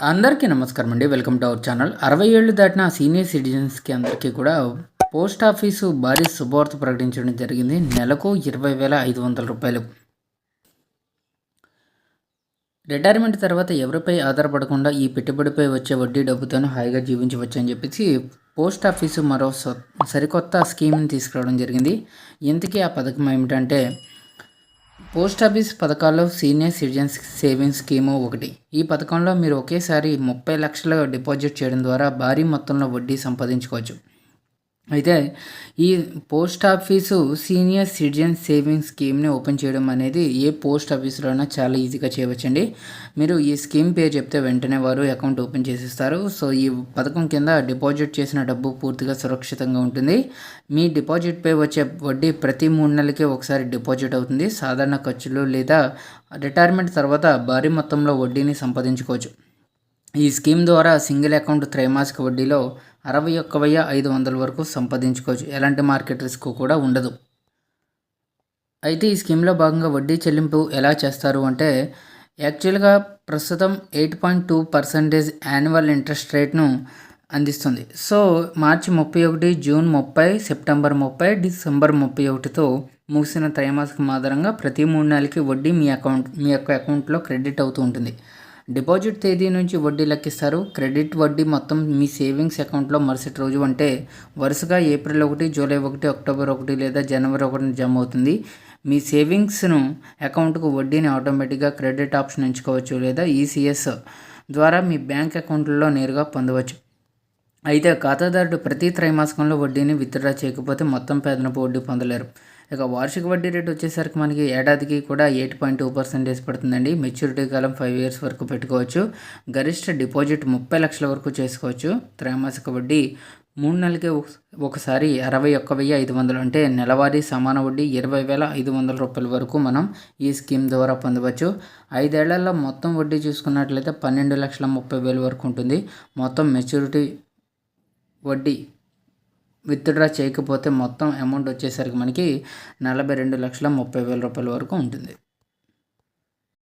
అందరికీ నమస్కారం అండి. Welcome to our channel. అరవై ఏళ్ళు దాటిన సీనియర్ సిటిజన్స్కి అందరికీ కూడా పోస్ట్ ఆఫీసు భారీ శుభవార్త ప్రకటించడం జరిగింది. నెలకు ఇరవై వేల ఐదు వందల రూపాయలు. రిటైర్మెంట్ తర్వాత ఎవరిపై ఆధారపడకుండా ఈ పెట్టుబడిపై వచ్చే వడ్డీ డబ్బుతోనే హాయిగా జీవించవచ్చు అని చెప్పేసి పోస్ట్ ఆఫీసు మరో సరికొత్త స్కీమ్ని తీసుకురావడం జరిగింది. ఇంతకీ ఆ పథకం ఏమిటంటే పోస్ట్ ఆఫీస్ పథకాల్లో సీనియర్ సిటిజన్స్ సేవింగ్స్ స్కీము ఒకటి. ఈ పథకంలో మీరు ఒకేసారి ముప్పై లక్షల డిపాజిట్ చేయడం ద్వారా భారీ మొత్తంలో వడ్డీ సంపాదించుకోవచ్చు. అయితే ఈ post office senior citizen savings స్కీమ్ని ఓపెన్ చేయడం అనేది ఏ పోస్ట్ ఆఫీసులోనైనా చాలా ఈజీగా చేయవచ్చండి. మీరు ఈ స్కీమ్ పేరు చెప్తే వెంటనే వారు అకౌంట్ ఓపెన్ చేసిస్తారు. సో ఈ పథకం కింద డిపాజిట్ చేసిన డబ్బు పూర్తిగా సురక్షితంగా ఉంటుంది. మీ డిపాజిట్పై వచ్చే వడ్డీ ప్రతి మూడు నెలలకి ఒకసారి డిపాజిట్ అవుతుంది. సాధారణ ఖర్చులు లేదా రిటైర్మెంట్ తర్వాత భారీ మొత్తంలో వడ్డీని సంపాదించుకోవచ్చు. ఈ స్కీమ్ ద్వారా సింగిల్ అకౌంట్ త్రైమాసిక వడ్డీలో అరవై ఒక్క వెయ్యి ఐదు వందల వరకు సంపాదించుకోవచ్చు. ఎలాంటి మార్కెట్ రిస్క్ కూడా ఉండదు. అయితే ఈ స్కీమ్లో భాగంగా వడ్డీ చెల్లింపు ఎలా చేస్తారు అంటే యాక్చువల్గా ప్రస్తుతం eight point two percentage annual interest రేట్ను అందిస్తుంది. సో మార్చి ముప్పై ఒకటి జూన్ ముప్పై సెప్టెంబర్ ముప్పై డిసెంబర్ ముప్పై ఒకటితో ముగిసిన త్రైమాసికం ఆధారంగా ప్రతి మూడు నెలలకి వడ్డీ మీ అకౌంట్ మీ యొక్క అకౌంట్లో క్రెడిట్ అవుతూ ఉంటుంది. డిపాజిట్ తేదీ నుంచి వడ్డీ లెక్కిస్తారు. క్రెడిట్ వడ్డీ మొత్తం మీ సేవింగ్స్ అకౌంట్లో మరుసటి రోజు అంటే వరుసగా ఏప్రిల్ ఒకటి జూలై ఒకటి అక్టోబర్ ఒకటి లేదా జనవరి ఒకటిని జమ అవుతుంది. మీ సేవింగ్స్ను అకౌంట్కు వడ్డీని ఆటోమేటిక్గా క్రెడిట్ ఆప్షన్ ఎంచుకోవచ్చు లేదా ఈసీఎస్ ద్వారా మీ బ్యాంక్ అకౌంట్లో నేరుగా పొందవచ్చు. అయితే ఖాతాదారుడు ప్రతి త్రైమాసికంలో వడ్డీని విత్డ్రా చేయకపోతే మొత్తం పేదనపు వడ్డీ పొందలేరు. ఇక వార్షిక వడ్డీ రేటు వచ్చేసరికి మనకి ఏడాదికి కూడా ఎయిట్ పాయింట్ టూ పర్సెంటేజ్ పడుతుందండి. మెచ్యూరిటీ కాలం ఫైవ్ ఇయర్స్ వరకు పెట్టుకోవచ్చు. గరిష్ట డిపాజిట్ ముప్పై లక్షల వరకు చేసుకోవచ్చు. త్రైమాసిక వడ్డీ మూడు నెలలకి ఒకసారి అరవై ఒక్క వెయ్యి ఐదు వందలు అంటే నెలవారీ సమాన వడ్డీ ఇరవై వేల ఐదు వందల రూపాయల వరకు మనం ఈ స్కీమ్ ద్వారా పొందవచ్చు. ఐదేళ్ళలో మొత్తం వడ్డీ చూసుకున్నట్లయితే పన్నెండు లక్షల ముప్పై వేల వరకు ఉంటుంది. మొత్తం మెచ్యూరిటీ వడ్డీ విత్డ్రా చేయకపోతే మొత్తం అమౌంట్ వచ్చేసరికి మనకి నలభై రెండు లక్షల ముప్పై వేల రూపాయల వరకు ఉంటుంది.